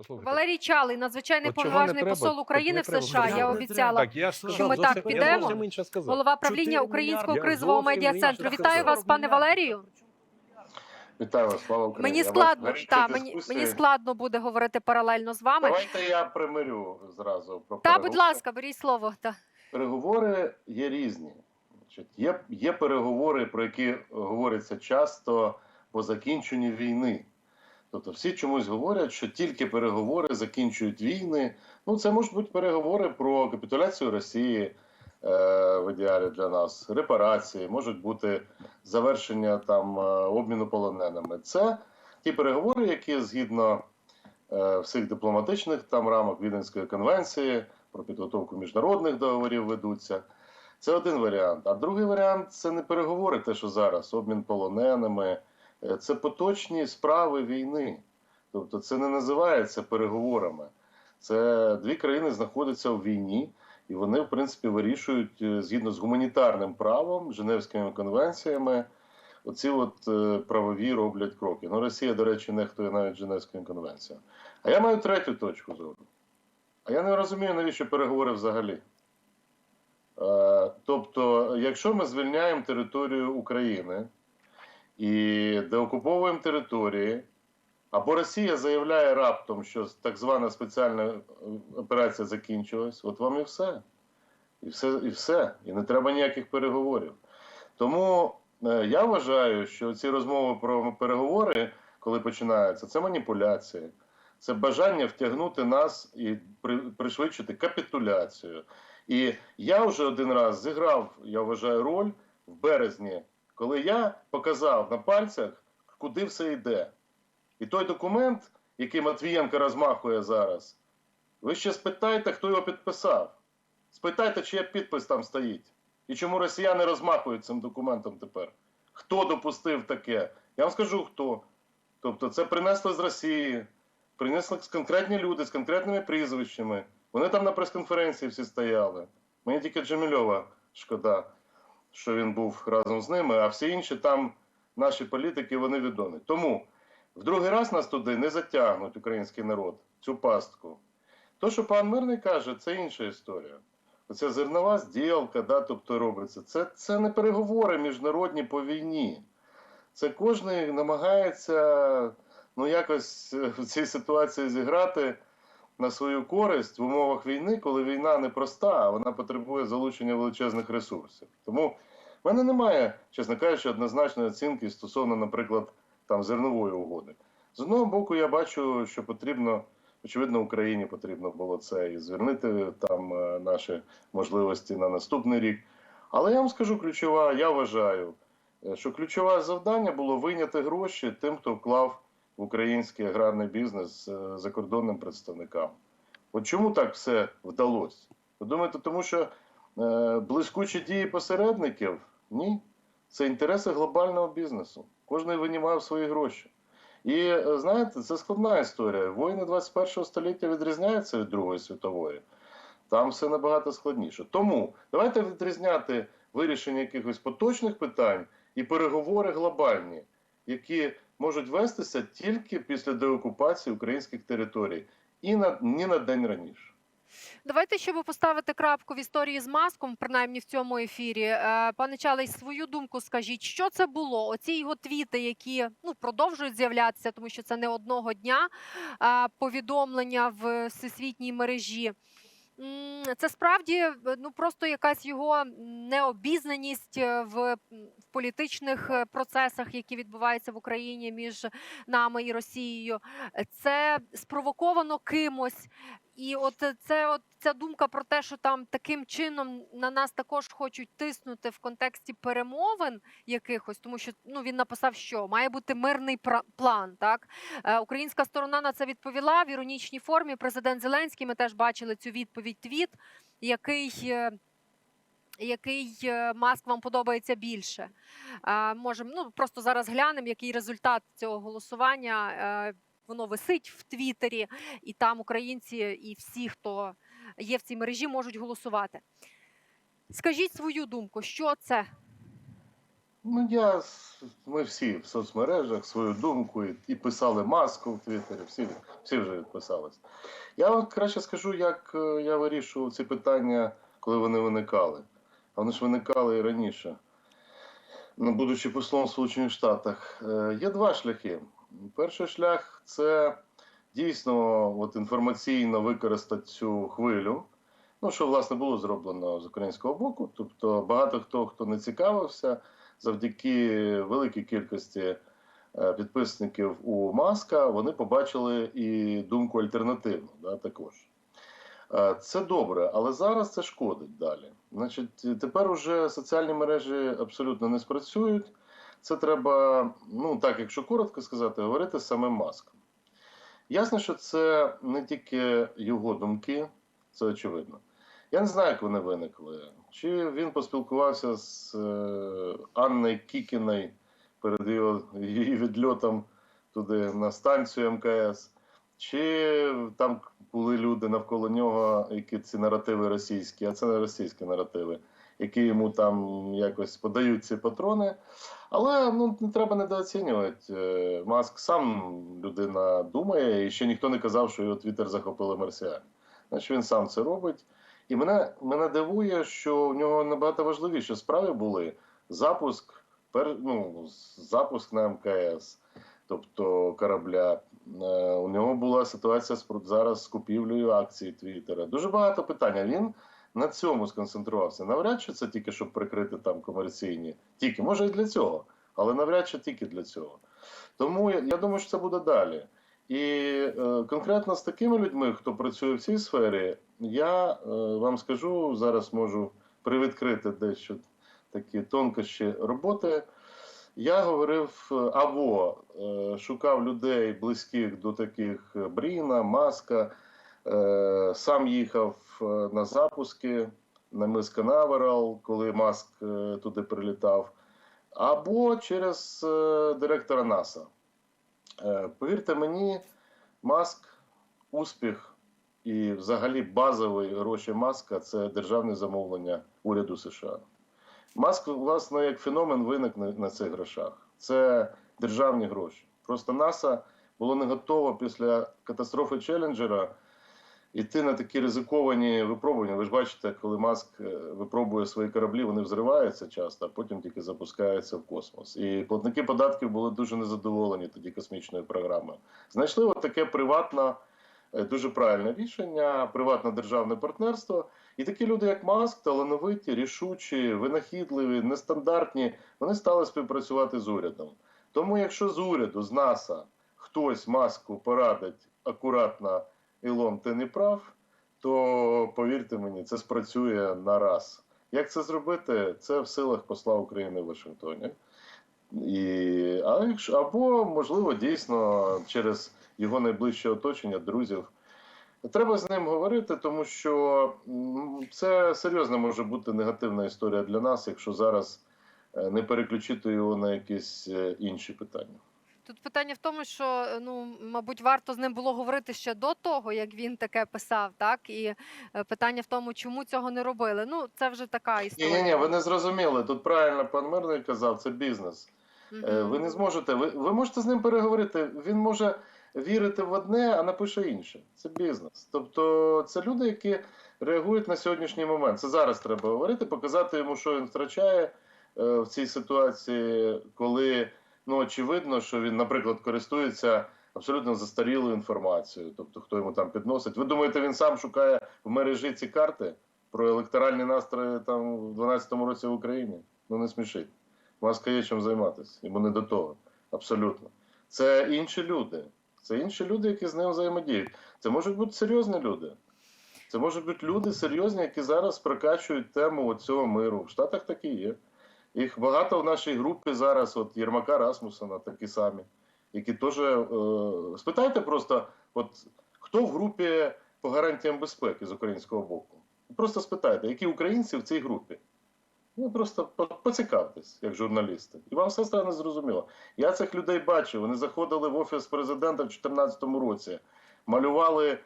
Послухайте. Валерій Чалий, надзвичайний поважний посол України в США. Я обіцяла. Так, я сказав, ми так підемо. Голова правління Українського кризового Я медіа-центру. Вітаю вас, пане Валерію. Вітаю вас, слава Україні. Мені складно, та, мені, мені складно буде говорити паралельно з вами. Давайте я примирю зразу про Та, будь ласка, беріть слово. Та. Переговори є різні. Значить, є, є переговори, про які говориться часто по закінченню війни. Тобто всі чомусь говорять, що тільки переговори закінчують війни. Ну, це можуть бути переговори про капітуляцію Росії е, в ідеалі для нас, репарації, можуть бути завершення там е, обміну полоненими. Це ті переговори, які згідно е, всіх дипломатичних там рамок Віденської конвенції про підготовку міжнародних договорів ведуться. Це один варіант. А другий варіант це не переговори, те, що зараз, обмін полоненими, це поточні справи війни. Тобто це не називається переговорами. Це дві країни знаходяться в війні, і вони, в принципі, вирішують е, згідно з гуманітарним правом, Женевськими конвенціями. Оці от е, правові роблять кроки. Ну, Росія, до речі, нехтує навіть Женевською конвенцією. А я маю третю точку зору. А я не розумію, навіщо переговори взагалі. Е, тобто, якщо ми звільняємо територію України і деокуповуємо території, або Росія заявляє раптом, що так звана спеціальна е, операція закінчилась, от вам і все. І все, і все. І не треба ніяких переговорів. Тому е, я вважаю, що ці розмови про переговори, коли починаються, це маніпуляції, це бажання втягнути нас і при, пришвидшити капітуляцію. І я вже один раз зіграв, я вважаю, роль в березні, коли я показав на пальцях, куди все йде. І той документ, який Матвієнко розмахує зараз, ви ще спитайте, хто його підписав. Спитайте, чия підпис там стоїть. І чому росіяни розмахують цим документом тепер? Хто допустив таке? Я вам скажу хто. Тобто це принесли з Росії, принесли конкретні люди з конкретними прізвищами. Вони там на прес-конференції всі стояли. Мені тільки Джемільова шкода, що він був разом з ними, а всі інші там наші політики вони відомі. Тому в другий раз нас туди не затягнуть український народ, цю пастку. То, що пан Мирний каже, це інша історія. Оця зернова зділка, да, тобто робиться, це, це не переговори міжнародні по війні. Це кожен намагається ну, якось е, в цій ситуації зіграти на свою користь в умовах війни, коли війна не проста, а вона потребує залучення величезних ресурсів. Тому в мене немає, чесно кажучи, однозначної оцінки стосовно, наприклад, там зернової угоди. З одного боку, я бачу, що потрібно, очевидно, Україні потрібно було це і звернути там е, наші можливості на наступний рік. Але я вам скажу ключова, я вважаю, е, що ключове завдання було вийняти гроші тим, хто вклав український аграрний бізнес е, закордонним представникам. От чому так все вдалося? Ви думаєте, тому що е, блискучі дії посередників? Ні. Це інтереси глобального бізнесу. Кожен винімав свої гроші. І е, знаєте, це складна історія. Воїни 21 століття відрізняються від Другої світової. Там все набагато складніше. Тому давайте відрізняти вирішення якихось поточних питань і переговори глобальні, які можуть вестися тільки після деокупації українських територій і на ні на день раніше. Давайте, щоб поставити крапку в історії з маском, принаймні в цьому ефірі. Е, Пане Чалий, свою думку скажіть, що це було? Оці його твіти, які ну продовжують з'являтися, тому що це не одного дня повідомлення в всесвітній мережі. Це справді е, ну просто якась його необізнаність е, в, політичних е, процесах, які відбуваються в Україні між нами і Росією. Це спровоковано кимось. І от це от ця думка про те, що там таким чином на нас також хочуть тиснути в контексті перемовин якихось, тому що ну він написав, що має бути мирний план. Так е, українська сторона на це відповіла в іронічній формі. Президент Зеленський. Ми теж бачили цю відповідь. Твіт, який. е, Який е, маск вам подобається більше? Можемо ну просто зараз глянемо, який результат цього голосування. Воно висить в Твіттері, і там українці і всі, хто є в цій мережі, можуть голосувати. Скажіть свою думку, що це? Ну, я, ми всі в соцмережах свою думку і, і писали маску в Твіттері, всі, всі вже відписались. Я вам краще скажу, як е, я вирішував ці питання, коли вони виникали. А вони ж виникали і раніше. Ну, будучи послом в Сполучених Штатах, Е, є два шляхи. Перший шлях це дійсно от, інформаційно використати цю хвилю. Ну, що власне було зроблено з українського боку. Тобто багато хто, хто не цікавився, завдяки великій кількості е, підписників у Маска, вони побачили і думку альтернативну да, також. Е, Це добре, але зараз це шкодить далі. Значить, тепер уже соціальні мережі абсолютно не спрацюють. Це треба, ну так, якщо коротко сказати, говорити з самим Маском. Ясно, що це не тільки його думки, це очевидно. Я не знаю, як вони виникли. Чи він поспілкувався з е, Анною Кікіною перед її відльотом туди на станцію МКС, чи там були люди навколо нього, які ці наративи російські, а це не російські наративи, які йому там якось подають ці патрони. Але ну, не треба недооцінювати. Е, Маск сам людина думає, і ще ніхто не казав, що його твіттер захопили марсіані. Значить, він сам це робить. І мене, мене дивує, що в нього набагато важливіші справи були запуск, пер, ну, запуск на МКС, тобто корабля. Е, У нього була ситуація зараз з купівлею акцій Твіттера. Дуже багато питань. Він на цьому сконцентрувався. Навряд чи це тільки щоб прикрити там комерційні, тільки може і для цього, але навряд чи тільки для цього. Тому я, думаю, що це буде далі. І е, конкретно з такими людьми, хто працює в цій сфері, я е, вам скажу зараз можу привідкрити дещо такі тонкощі роботи. Я говорив е, або е, шукав людей близьких до таких е, Бріна, Маска, сам їхав е, на запуски на мис Канаверал, коли Маск е, туди прилітав, або через е, директора НАСА. Е, Повірте мені, Маск успіх і взагалі базові гроші Маска це державне замовлення уряду США. Маск, власне, як феномен виник на цих грошах. Це державні гроші. Просто НАСА було не готово після катастрофи Челленджера йти на такі ризиковані випробування. Ви ж бачите, коли Маск е, випробує свої кораблі, вони взриваються часто, а потім тільки запускаються в космос. І платники податків були дуже незадоволені тоді космічною програмою. Знайшли от таке приватне, е, дуже правильне рішення, приватне державне партнерство. І такі люди, як Маск, талановиті, рішучі, винахідливі, нестандартні, вони стали співпрацювати з урядом. Тому, якщо з уряду, з НАСА, хтось маску порадить акуратно Ілон, ти не прав, то повірте мені, це спрацює на раз. Як це зробити? Це в силах посла України в Вашингтоні. І, а якщо, або, можливо, дійсно через його найближче оточення, друзів. Треба з ним говорити, тому що це серйозно може бути негативна історія для нас, якщо зараз е, не переключити його на якісь е, інші питання. Тут питання в тому, що е, ну, мабуть, варто з ним було говорити ще до того, як він таке писав, так? І е, питання в тому, чому цього не робили. Ну, це вже така історія. ні, ні, ви не зрозуміли. Тут правильно пан Мирний казав, це бізнес. Е, Ви не зможете, ви, ви можете з ним переговорити. Він може вірити в одне, а напише інше. Це бізнес. Тобто це люди, які реагують на сьогоднішній момент. Це зараз треба говорити, показати йому, що він втрачає в цій ситуації, коли ну очевидно, що він, наприклад, користується абсолютно застарілою інформацією. Тобто, хто йому там підносить. Ви думаєте, він сам шукає в мережі ці карти про електоральні настрої там в 12-му році в Україні? Ну не смішіть. Маска є чим займатися, йому не до того. Абсолютно. Це інші люди. Це інші люди, які з ним взаємодіють. Це можуть бути серйозні люди. Це можуть бути люди серйозні, які зараз прокачують тему цього миру. В Штатах такі є. Їх багато в нашій групі зараз, от Єрмака Расмусона, такі самі, які теж. Е, спитайте просто, от хто в групі по гарантіям безпеки з українського боку? Просто спитайте, які українці в цій групі? Ну просто поцікавтесь, як журналісти, і вам все стане зрозуміло. Я цих людей бачив. Вони заходили в офіс президента в 2014 році, малювали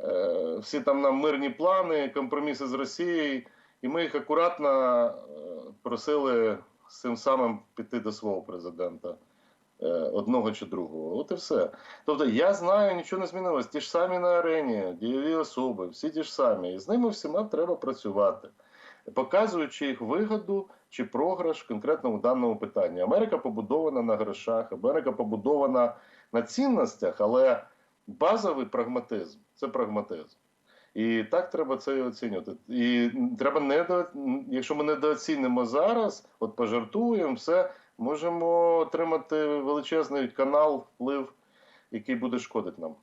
е, всі там нам мирні плани, компроміси з Росією, і ми їх акуратно е, просили з цим самим піти до свого президента. е, Одного чи другого, от і все. Тобто я знаю, нічого не змінилось. Ті ж самі на арені, дієві особи, всі ті ж самі. І з ними всіма треба працювати, показуючи їх вигоду чи програш в конкретному даному питанні. Америка побудована на грошах, Америка побудована на цінностях, але базовий прагматизм це прагматизм. І так треба це оцінювати. І треба не якщо ми недооцінимо зараз, от пожартуємо, все можемо отримати величезний канал, вплив, який буде шкодити нам.